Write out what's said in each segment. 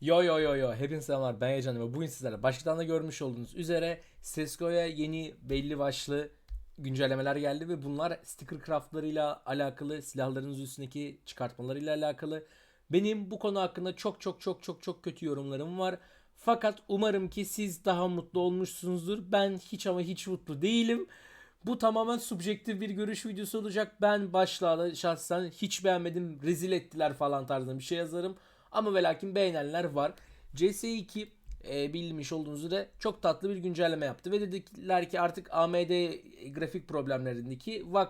Yo yo yo yo hepinize selamlar ben Heyecanlı ve bugün sizlerle başlıktan da görmüş olduğunuz üzere Sesko'ya yeni belli başlı güncellemeler geldi ve bunlar sticker craftlarıyla alakalı silahlarınız üstündeki çıkartmalarıyla alakalı. Benim bu konu hakkında çok çok çok çok çok kötü yorumlarım var. Fakat umarım ki siz daha mutlu olmuşsunuzdur. Ben hiç ama hiç mutlu değilim. Bu tamamen subjektif bir görüş videosu olacak. Ben başlığa şahsen hiç beğenmedim. Rezil ettiler falan tarzında bir şey yazarım. Ama ve lakin beğenenler var. CS2 e, bilmiş olduğunuz üzere çok tatlı bir güncelleme yaptı. Ve dediler ki artık AMD grafik problemlerindeki VAC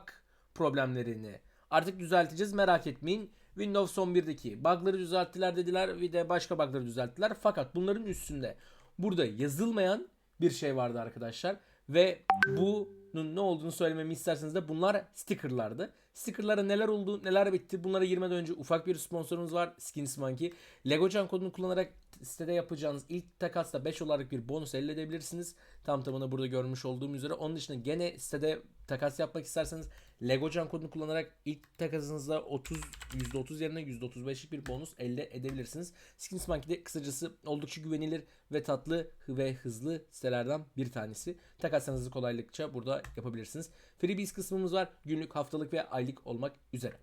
problemlerini artık düzelteceğiz merak etmeyin. Windows 11'deki bug'ları düzelttiler dediler ve de başka bug'ları düzelttiler. Fakat bunların üstünde burada yazılmayan bir şey vardı arkadaşlar. Ve bunun ne olduğunu söylememi isterseniz de bunlar stickerlardı. Stickerlara neler oldu, neler bitti bunlara girmeden önce ufak bir sponsorumuz var Skins Monkey. Legocan kodunu kullanarak sitede yapacağınız ilk takasla 5 olarak bir bonus elde edebilirsiniz. Tam tamına burada görmüş olduğum üzere. Onun dışında gene sitede takas yapmak isterseniz Legocan kodunu kullanarak ilk takasınızda 30 %30 yerine %35'lik bir bonus elde edebilirsiniz. Skins Monkey'de kısacası oldukça güvenilir ve tatlı ve hızlı sitelerden bir tanesi. Takaslarınızı kolaylıkça burada yapabilirsiniz. Freebies kısmımız var. Günlük, haftalık ve aylık olmak üzere.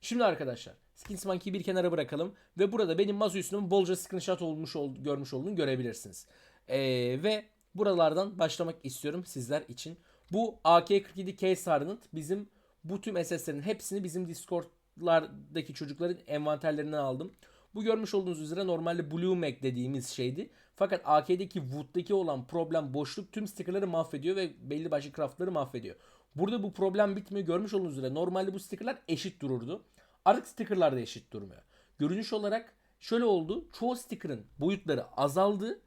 Şimdi arkadaşlar Skins Monkey'i bir kenara bırakalım ve burada benim masa üstümün bolca screenshot olmuş ol, görmüş olduğunu görebilirsiniz. Ee, ve buralardan başlamak istiyorum sizler için. Bu AK-47 Case Hardened bizim bu tüm SS'lerin hepsini bizim Discord'lardaki çocukların envanterlerinden aldım. Bu görmüş olduğunuz üzere normalde Blue Mag dediğimiz şeydi. Fakat AK'deki Wood'daki olan problem boşluk tüm stickerları mahvediyor ve belli başlı craftları mahvediyor. Burada bu problem bitmiyor. Görmüş olduğunuz üzere normalde bu stickerlar eşit dururdu. Artık stickerlar da eşit durmuyor. Görünüş olarak şöyle oldu. Çoğu sticker'ın boyutları azaldı.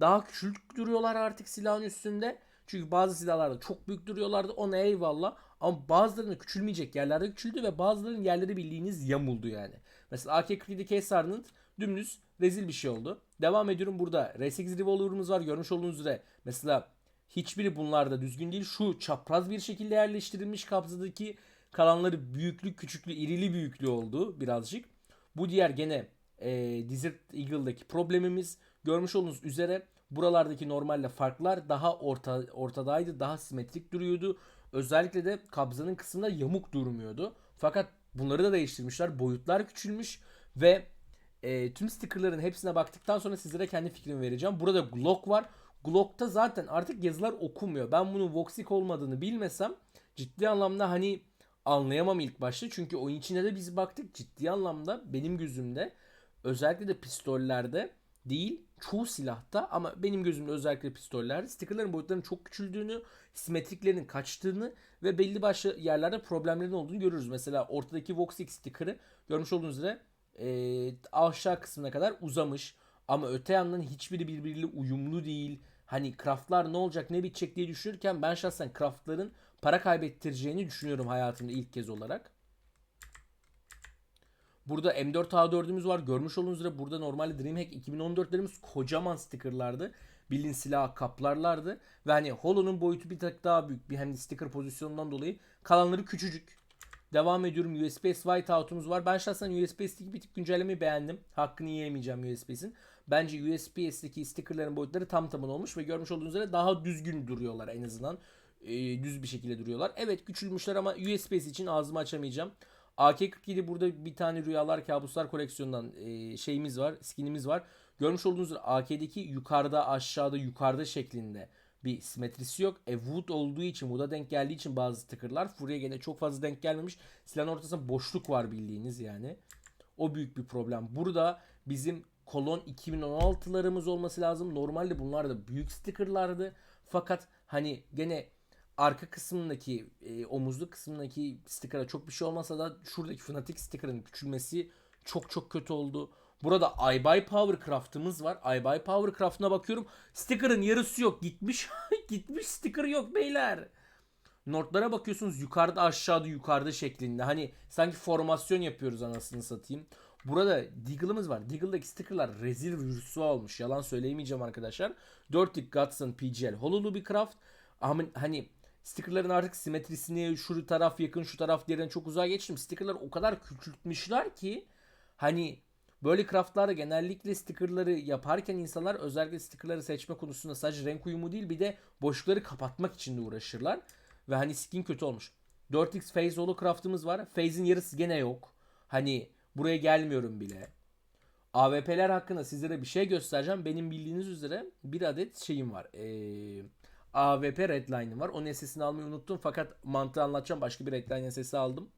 Daha küçük duruyorlar artık silahın üstünde. Çünkü bazı silahlarda çok büyük duruyorlardı. Ona eyvallah. Ama bazılarının küçülmeyecek yerlerde küçüldü ve bazılarının yerleri bildiğiniz yamuldu yani. Mesela AK-47 Case Hardened dümdüz rezil bir şey oldu. Devam ediyorum burada. R8 Revolver'ımız var. Görmüş olduğunuz üzere. Mesela hiçbiri bunlarda düzgün değil. Şu çapraz bir şekilde yerleştirilmiş kabzadaki kalanları büyüklü, küçüklü, irili büyüklü oldu birazcık. Bu diğer gene e, Desert Eagle'daki problemimiz. Görmüş olduğunuz üzere buralardaki normalle farklar daha orta, ortadaydı. Daha simetrik duruyordu. Özellikle de kabzanın kısmında yamuk durmuyordu. Fakat bunları da değiştirmişler. Boyutlar küçülmüş ve e, tüm stickerların hepsine baktıktan sonra sizlere kendi fikrimi vereceğim. Burada Glock var. Glock'ta zaten artık yazılar okunmuyor. Ben bunun Voxic olmadığını bilmesem ciddi anlamda hani anlayamam ilk başta. Çünkü oyun içinde de biz baktık ciddi anlamda benim gözümde özellikle de pistollerde değil çoğu silahta ama benim gözümde özellikle pistollerde stickerların boyutlarının çok küçüldüğünü, simetriklerinin kaçtığını ve belli başlı yerlerde problemlerin olduğunu görürüz. Mesela ortadaki Vox X sticker'ı görmüş olduğunuz üzere e, aşağı kısmına kadar uzamış. Ama öte yandan hiçbiri birbiriyle uyumlu değil. Hani craftlar ne olacak ne bitecek diye düşünürken ben şahsen craftların para kaybettireceğini düşünüyorum hayatımda ilk kez olarak. Burada M4A4'ümüz var. Görmüş olduğunuz üzere burada normalde DreamHack 2014'lerimiz kocaman stickerlardı. Bildiğin silah kaplarlardı. Ve hani Holo'nun boyutu bir tık daha büyük. Bir hani sticker pozisyonundan dolayı. Kalanları küçücük. Devam ediyorum. USPS Whiteout'umuz var. Ben şahsen USPS'teki bir tık güncellemeyi beğendim. Hakkını yiyemeyeceğim USPS'in. Bence USPS'teki stickerların boyutları tam tamına olmuş ve görmüş olduğunuz üzere daha düzgün duruyorlar en azından. Ee, düz bir şekilde duruyorlar. Evet küçülmüşler ama USPS için ağzımı açamayacağım. AK-47 burada bir tane Rüyalar Kabuslar koleksiyonundan e, şeyimiz var, skinimiz var. Görmüş olduğunuz AK'deki yukarıda, aşağıda, yukarıda şeklinde bir simetrisi yok. E Wood olduğu için, Wood'a denk geldiği için bazı stickerlar. Fury'e gene çok fazla denk gelmemiş. Silahın ortasında boşluk var bildiğiniz yani. O büyük bir problem. Burada bizim kolon 2016'larımız olması lazım. Normalde bunlar da büyük stickerlardı. Fakat hani gene arka kısmındaki e, omuzlu kısmındaki sticker'a çok bir şey olmasa da şuradaki Fnatic sticker'ın küçülmesi çok çok kötü oldu. Burada iBuy Powercraft'ımız var. iBuy Powercraft'ına bakıyorum. Sticker'ın yarısı yok. Gitmiş. gitmiş sticker yok beyler. Notlara bakıyorsunuz yukarıda aşağıda yukarıda şeklinde. Hani sanki formasyon yapıyoruz anasını satayım. Burada Deagle'ımız var. Deagle'daki stickerlar rezil rüsva olmuş. Yalan söyleyemeyeceğim arkadaşlar. 4 tick Godson PGL Hololu bir craft. Ama hani stickerların artık simetrisini şu taraf yakın şu taraf diğerinden çok uzağa geçtim. Stickerlar o kadar küçültmüşler ki hani Böyle craftlarda genellikle stickerları yaparken insanlar özellikle stickerları seçme konusunda sadece renk uyumu değil bir de boşlukları kapatmak için de uğraşırlar. Ve hani skin kötü olmuş. 4x phase holocraft'ımız var. Phase'in yarısı gene yok. Hani buraya gelmiyorum bile. AWP'ler hakkında sizlere bir şey göstereceğim. Benim bildiğiniz üzere bir adet şeyim var. Ee, AWP Redline'ım var. Onun SS'ini almayı unuttum fakat mantığı anlatacağım. Başka bir Redline SS'i aldım.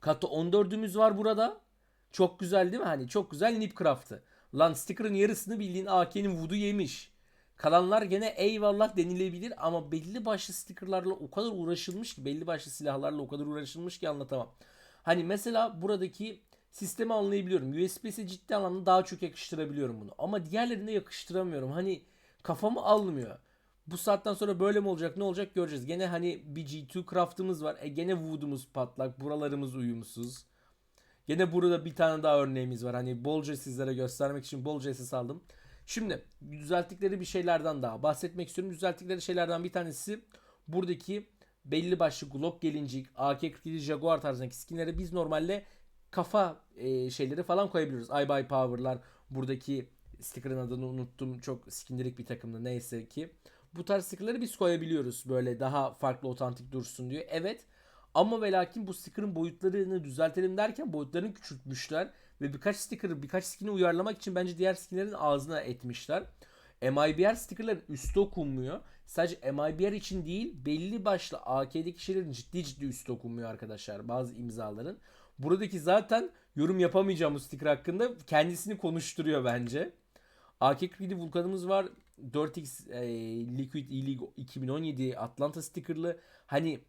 Kato 14'ümüz var burada. Çok güzel değil mi? Hani çok güzel Nipcraft'ı. Lan sticker'ın yarısını bildiğin AK'nin Voodoo yemiş. Kalanlar gene eyvallah denilebilir ama belli başlı stickerlarla o kadar uğraşılmış ki belli başlı silahlarla o kadar uğraşılmış ki anlatamam. Hani mesela buradaki sistemi anlayabiliyorum. USB'si ciddi anlamda daha çok yakıştırabiliyorum bunu. Ama diğerlerinde yakıştıramıyorum. Hani kafamı almıyor. Bu saatten sonra böyle mi olacak ne olacak göreceğiz. Gene hani bir G2 craft'ımız var. E gene Voodoo'muz patlak. Buralarımız uyumsuz. Gene burada bir tane daha örneğimiz var. Hani bolca sizlere göstermek için bolca SS aldım. Şimdi düzelttikleri bir şeylerden daha bahsetmek istiyorum. Düzelttikleri şeylerden bir tanesi buradaki belli başlı Glock gelincik, AK-47 Jaguar tarzındaki skinlere biz normalde kafa e, şeyleri falan koyabiliyoruz. iBuy Power'lar buradaki sticker'ın adını unuttum. Çok skindirik bir takımdı neyse ki. Bu tarz sticker'ları biz koyabiliyoruz. Böyle daha farklı otantik dursun diyor. Evet. Ama ve lakin bu sticker'ın boyutlarını düzeltelim derken boyutlarını küçültmüşler. Ve birkaç sticker'ı birkaç skin'i uyarlamak için bence diğer skinlerin ağzına etmişler. MIBR stickerların üstü okunmuyor. Sadece MIBR için değil belli başlı AK'deki şeylerin ciddi ciddi üstü okunmuyor arkadaşlar. Bazı imzaların. Buradaki zaten yorum yapamayacağım bu sticker hakkında kendisini konuşturuyor bence. AK-47 Vulkan'ımız var. 4X e, Liquid E-League 2017 Atlanta stickerlı. Hani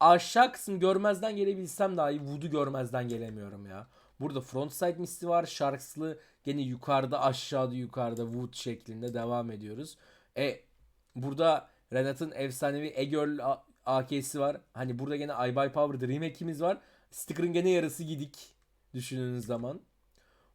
aşağı kısım görmezden gelebilsem dahi Wood'u görmezden gelemiyorum ya. Burada frontside misti var. Sharks'lı gene yukarıda aşağıda yukarıda Wood şeklinde devam ediyoruz. E burada Renat'ın efsanevi E-Girl AK'si var. Hani burada gene iBuy Power Dream Hack'imiz var. Sticker'ın gene yarısı gidik düşündüğünüz zaman.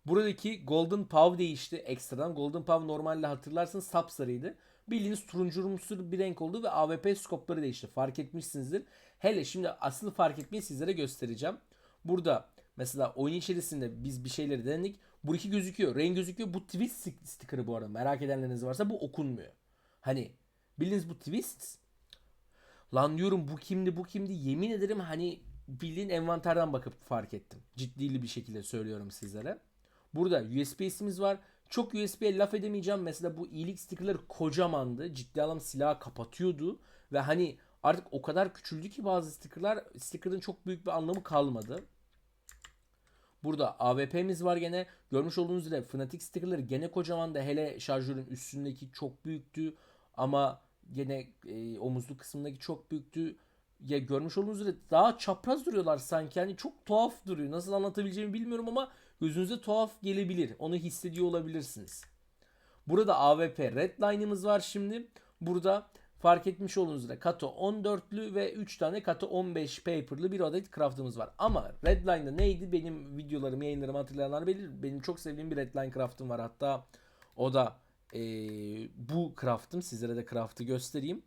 Buradaki Golden Pav değişti ekstradan. Golden Pav normalde hatırlarsınız sapsarıydı. Bildiğiniz turuncurumsu bir renk oldu ve AWP skopları değişti. Fark etmişsinizdir. Hele şimdi asıl fark etmeyi sizlere göstereceğim. Burada mesela oyun içerisinde biz bir şeyleri denedik. Bu iki gözüküyor. Renk gözüküyor. Bu twist stick- sticker'ı bu arada. Merak edenleriniz varsa bu okunmuyor. Hani bildiğiniz bu twist Lan diyorum bu kimdi bu kimdi yemin ederim hani bildiğin envanterden bakıp fark ettim. Ciddili bir şekilde söylüyorum sizlere. Burada USB'simiz var. Çok USB'ye laf edemeyeceğim. Mesela bu iyilik stickerları kocamandı. Ciddi anlamda silahı kapatıyordu. Ve hani artık o kadar küçüldü ki bazı stickerlar sticker'ın çok büyük bir anlamı kalmadı. Burada AWP'miz var gene. Görmüş olduğunuz üzere Fnatic stickerları gene kocaman da hele şarjörün üstündeki çok büyüktü. Ama gene e, omuzlu kısmındaki çok büyüktü. Ya görmüş olduğunuz üzere daha çapraz duruyorlar sanki. Yani çok tuhaf duruyor. Nasıl anlatabileceğimi bilmiyorum ama gözünüze tuhaf gelebilir. Onu hissediyor olabilirsiniz. Burada AWP Redline'ımız var şimdi. Burada fark etmiş olduğunuz üzere Kato 14'lü ve 3 tane Kato 15 paper'lı bir adet craft'ımız var. Ama Redline'da neydi? Benim videolarımı, yayınlarımı hatırlayanlar bilir. Benim çok sevdiğim bir Redline craft'ım var. Hatta o da eee, bu craft'ım. Sizlere de craft'ı göstereyim.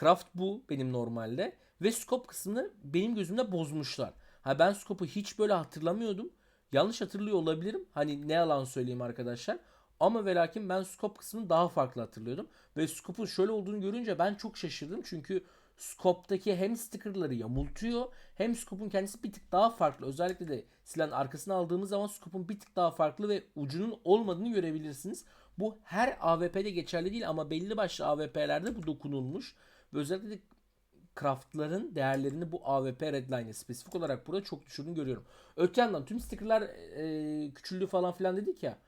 Craft bu benim normalde. Ve scope kısmını benim gözümde bozmuşlar. Ha ben scope'u hiç böyle hatırlamıyordum. Yanlış hatırlıyor olabilirim. Hani ne yalan söyleyeyim arkadaşlar. Ama ve lakin ben scope kısmını daha farklı hatırlıyordum. Ve scope'un şöyle olduğunu görünce ben çok şaşırdım. Çünkü scope'daki hem stickerları yamultuyor hem scope'un kendisi bir tık daha farklı. Özellikle de silahın arkasına aldığımız zaman scope'un bir tık daha farklı ve ucunun olmadığını görebilirsiniz. Bu her AWP'de geçerli değil ama belli başlı AWP'lerde bu dokunulmuş. Ve özellikle de craftların değerlerini bu AWP Redline'e spesifik olarak burada çok düşürdüğünü görüyorum. Öte yandan tüm stickerlar e, küçüldü falan filan dedik ya.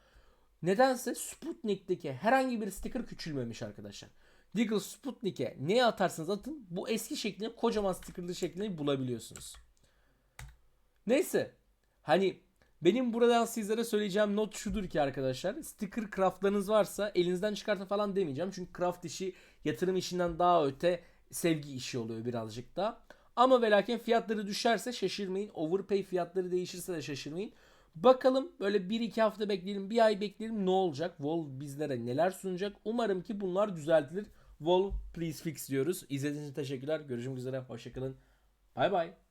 Nedense Sputnik'teki herhangi bir sticker küçülmemiş arkadaşlar. Deagle Sputnik'e neye atarsanız atın bu eski şeklinde kocaman stickerlı şeklinde bulabiliyorsunuz. Neyse. Hani benim buradan sizlere söyleyeceğim not şudur ki arkadaşlar. Sticker craftlarınız varsa elinizden çıkartın falan demeyeceğim. Çünkü craft işi yatırım işinden daha öte sevgi işi oluyor birazcık da. Ama ve lakin fiyatları düşerse şaşırmayın. Overpay fiyatları değişirse de şaşırmayın. Bakalım böyle 1-2 hafta bekleyelim, bir ay bekleyelim ne olacak? Vol bizlere neler sunacak? Umarım ki bunlar düzeltilir. Vol please fix diyoruz. İzlediğiniz için teşekkürler. Görüşmek üzere. Hoşçakalın. Bay bay.